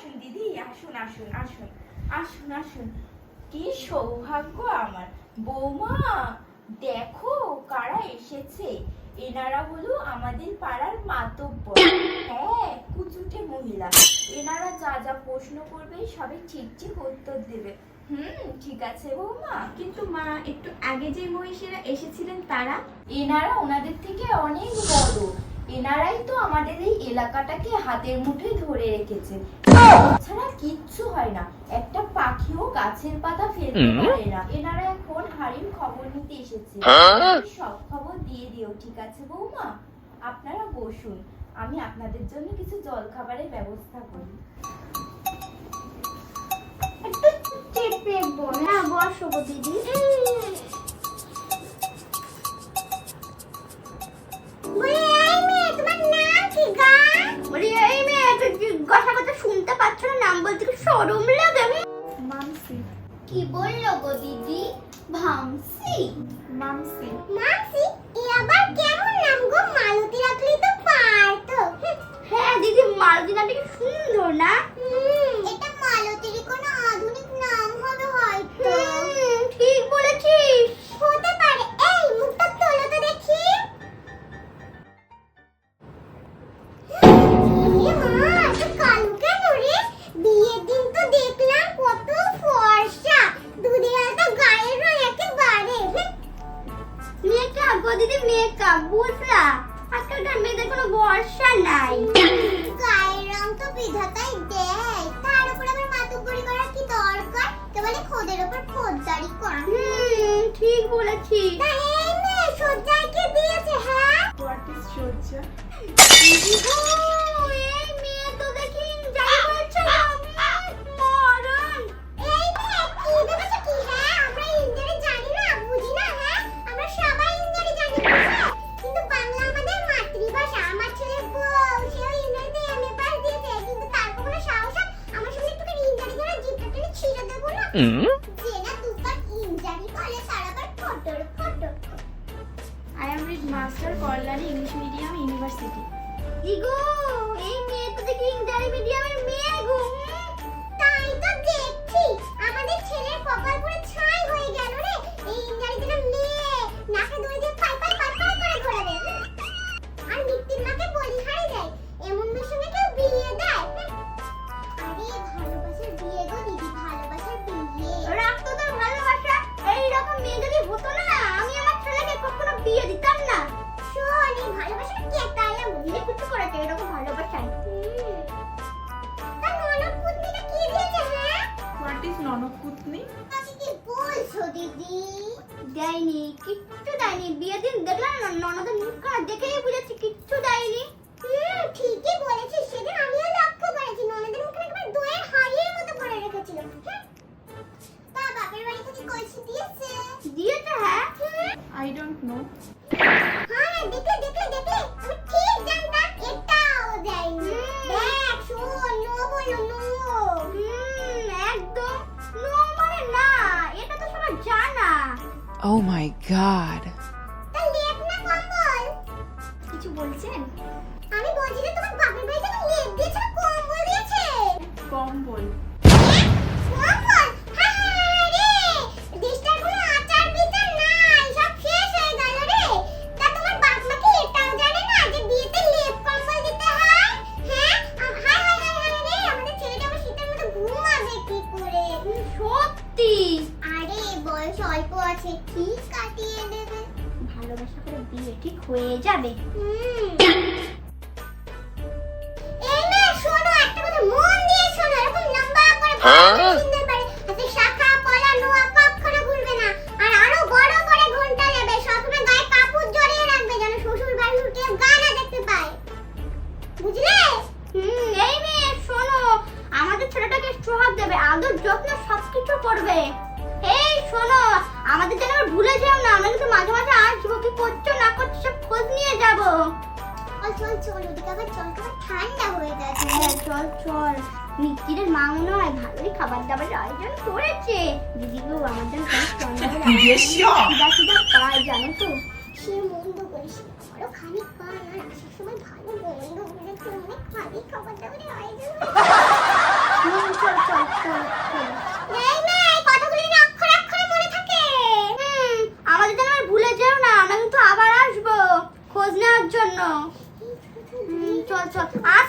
আসুন, দিদি, আসুন আসুন আসুন আসুন আসুন। কি সৌভাগ্য আমার। বৌমা, দেখো কারা এসেছে। এনারা হলো আমাদের পাড়ার মাতব্বর। হ্যাঁ কুচুটে মহিলা। এনারা যা যা প্রশ্ন করবে সবই ঠিক ঠিক উত্তর দেবে। হুম, ঠিক আছে বৌমা। কিন্তু মা, একটু আগে যে মহিষীরা এসেছিলেন তারা, এনারা ওনাদের থেকে অনেক বড়। এনারাই তো আমাদের এই এলাকাটাকে হাতের মুঠোয় ধরে রেখেছে। ছাড়া কিচ্ছু হয় না। একটা পাখিও গাছের পাতা ফেলতে পারে না। এনারা এখন হাড়ির খবর নিতে এসেছে। সব খবর দিয়ে দিও ঠিক আছে বৌমা? আপনারা বসুন। আমি আপনাদের জন্য কিছু জল খাবারের ব্যবস্থা করি। চেপে না বসো দিদি। বলতে কি আমি লাগে মামসি। কি বলল গো দিদি? ভামসি মামসি। মাসি মেকআপ গো দিদি মেকআপ বুঝলা? আজকালকার মেয়েদের কোনো ভরসা নাই। গায়ের রং তো বিধাতাই দেয়। তার উপর আবার মাতুব্বরি করার কি দরকার? কেবলে খোদের উপর খোদদারি করা। হুম ঠিক বলেছি। তাই এই মেয়ে সজ্জায় কে দিয়েছে হ্যাঁ? হোয়াট ইজ সজ্জা I am read master Kalyani English medium university ego এই মেয়ে তো দেখি ইংরেজি মিডিয়ামের দেয়নি কিচ্ছু দেয়নি বিয়ের দিন দেখলাম না ননদের মুখখানা দেখেই বুঝেছি কিচ্ছু দেয়নি হুম ঠিকই বলেছিস। সেদিন আমিও লক্ষ্য করেছি ননদের মুখে একবার দইয়ের হাড়ির মতো করে রেখেছিল। বাবা তা বাপের বাড়ি থেকে কলসি দিয়েছে। দিয়েছে হ্যাঁ। I don't know Oh my god. তা লেপ না কম্বল? কিছু বলছেন? আমি বলছি যে তোমার বাপের বাড়ি থেকে লেপ দিয়েছে কম্বল দিয়েছে। কম্বল? ঠিক কাটিয়ে দেবে। ভালোবাসা করে বিয়ে ঠিক হয়ে যাবে। এই মেয়ে, শোনো, একটা কথা মন দিয়ে শোনো, এরকম লম্বা করে ভালো সুন্দর করে হাতে শাখা, পলা, নোয়া কখনো ভুলবে তবে চল তবে ঠান্ডা হয়ে যাচ্ছে হ্যাঁ, চল চল। মিষ্টিদের মা মনে হয় ভালোই খাবার দাবার আয়োজন করেছে। দিদি গো আমার জন্য পায় জানো তো? সে মন্দ করিস আরও খানিক পায় আর আসার সময় ভালো মন্দ করে তুই অনেক খাবার দাবারের আয়োজন চল চল চল চল 我啊。